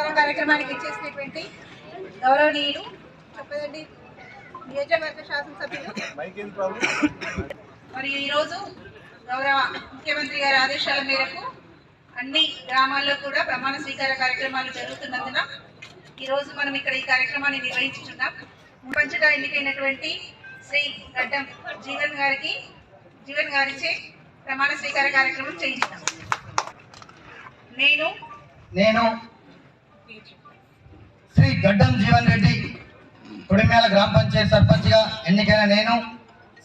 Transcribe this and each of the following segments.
శ్రీకారం కార్యక్రమానికి ఇచ్చేసినటువంటి గౌరవనీయులు చెప్పదండి. నియోజకవర్గ శాసనసభ్యులు. మరియు ఈరోజు గౌరవ ముఖ్యమంత్రి గారి ఆదేశాల మేరకు అన్ని గ్రామాల్లో కూడా ప్రమాణ స్వీకార కార్యక్రమాలు జరుగుతున్నందున ఈరోజు మనం ఇక్కడ ఈ కార్యక్రమాన్ని నిర్వహించుతున్నాం మంచిగా ఎన్నికైనటువంటి శ్రీ గడ్డం జీవన్ గారికి జీవన్ గారిచే ప్రమాణ స్వీకార కార్యక్రమం చేయించున్నాం నేను నేను శ్రీ గడ్డం జీవన్ రెడ్డి కుడిమేల గ్రామ పంచాయతీ సర్పంచ్గా ఎన్నికైన నేను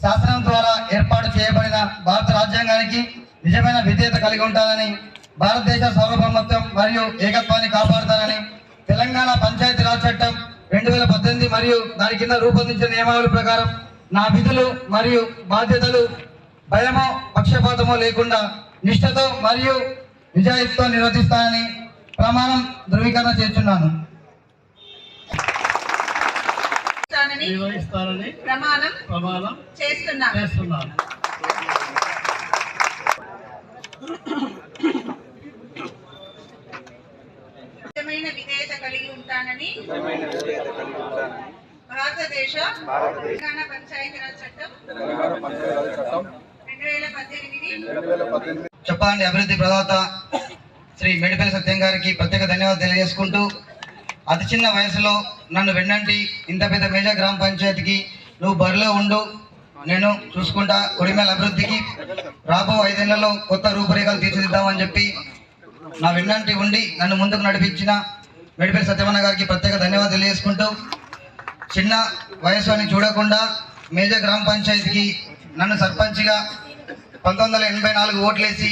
శాసనం ద్వారా ఏర్పాటు చేయబడిన భారత రాజ్యాంగానికి నిజమైన విధేయత కలిగి ఉంటానని భారతదేశ సార్వభౌమత్వం మరియు ఏకత్వాన్ని కాపాడుతానని తెలంగాణ పంచాయతీరాజ్ చట్టం రెండు వేల పద్దెనిమిది మరియు దాని కింద రూపొందించిన నియమావళి ప్రకారం నా విధులు మరియు బాధ్యతలు భయమో పక్షపాతమో లేకుండా నిష్ఠతో మరియు నిజాయితీతో నిర్వర్తిస్తానని ప్రమాణం ధృవీకరణ చేస్తున్నాను. ప్రమాణం ప్రమాణం చేస్తున్నాను. చేస్తున్నాను. నిజమైన విధేయత కలిగి ఉంటానని భారతదేశ తెలంగాణ పంచాయతీరాజ్ చట్టం రెండు వేల పద్దెనిమిది. చెప్పండి అభివృద్ధి ప్రదాత. శ్రీ మేడిపల్లి సత్యం గారికి ప్రత్యేక ధన్యవాదాలు తెలియజేసుకుంటూ అతి చిన్న వయసులో నన్ను వెన్నంటి ఇంత పెద్ద మేజర్ గ్రామ పంచాయతీకి నువ్వు బరిలో ఉండు. నేను చూసుకుంటా కొడిమేల అభివృద్ధికి రాబో ఐదేళ్ళలో కొత్త రూపురేఖలు తీర్చిదిద్దామని చెప్పి నా వెన్నంటి ఉండి నన్ను ముందుకు నడిపించిన మెడిపల్లి సత్యమన్న గారికి ప్రత్యేక ధన్యవాదాలు తెలియజేసుకుంటూ చిన్న వయసు అని చూడకుండా మేజర్ గ్రామ పంచాయతీకి నన్ను సర్పంచ్గా పంతొమ్మిది వందల ఎనభై నాలుగు ఓట్లేసి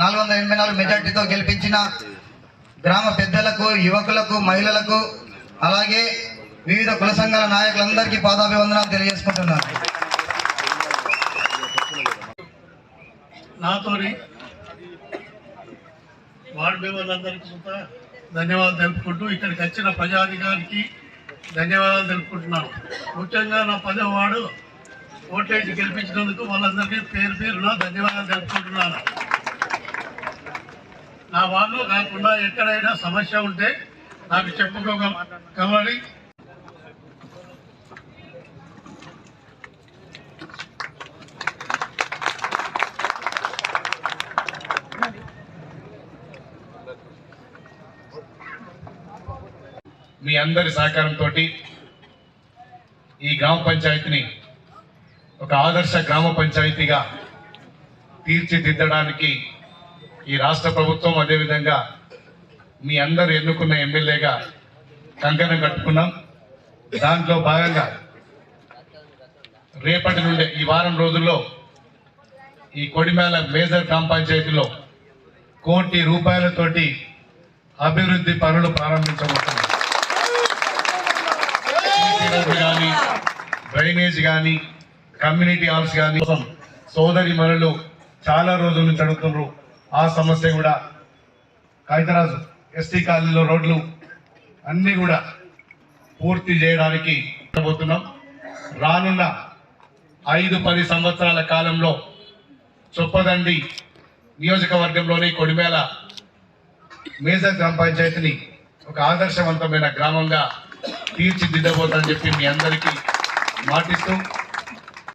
నాలుగు వందల ఎనభై నాలుగు మెజార్టీతో గెలిపించిన గ్రామ పెద్దలకు యువకులకు మహిళలకు అలాగే వివిధ కుల సంఘాల నాయకులందరికీ పాదాభివందనాలు తెలియజేసుకుంటున్నారు నాతోని వార్డు మెంబర్లందరికీ కూడా ధన్యవాదాలు తెలుపుకుంటూ ఇక్కడికి వచ్చిన ప్రజాధికారికి ధన్యవాదాలు తెలుపుకుంటున్నాను. ముఖ్యంగా నా పదవ వాడు ఓట్లేసి గెలిపించినందుకు వాళ్ళందరికీ పేరు పేరున ధన్యవాదాలు తెలుపుకుంటున్నాను. నా వాళ్ళు కాకుండా ఎక్కడైనా సమస్య ఉంటే నాకు చెప్పుకోగలరి మీ అందరి సహకారంతో ఈ గ్రామ పంచాయతీని ఒక ఆదర్శ గ్రామ పంచాయతీగా తీర్చిదిద్దడానికి ఈ రాష్ట్ర ప్రభుత్వం అదేవిధంగా మీ అందరు ఎన్నుకున్న ఎమ్మెల్యేగా కంకణం కట్టుకున్నాం. దాంట్లో భాగంగా రేపటి నుండే ఈ వారం రోజుల్లో ఈ కొడిమేల మేజర్ గ్రామ పంచాయతీలో కోటి రూపాయలతోటి అభివృద్ధి పనులు ప్రారంభించబోతున్నాం. కానీ డ్రైనేజ్ కానీ కమ్యూనిటీ హాల్స్ కానీ సోదరి మనులు చాలా రోజుల నుంచి అడుగుతున్నారు ఆ సమస్య కూడా కాగితరాజు ఎస్టీ కాలనీలో రోడ్లు అన్నీ కూడా పూర్తి చేయడానికి పోతున్నాం. రానున్న ఐదు పది సంవత్సరాల కాలంలో చొప్పదండి నియోజకవర్గంలోని కొడిమేల మేజర్ గ్రామ పంచాయతీని ఒక ఆదర్శవంతమైన గ్రామంగా తీర్చిదిద్దబోతని చెప్పి మీ అందరికీ మాటిస్తూ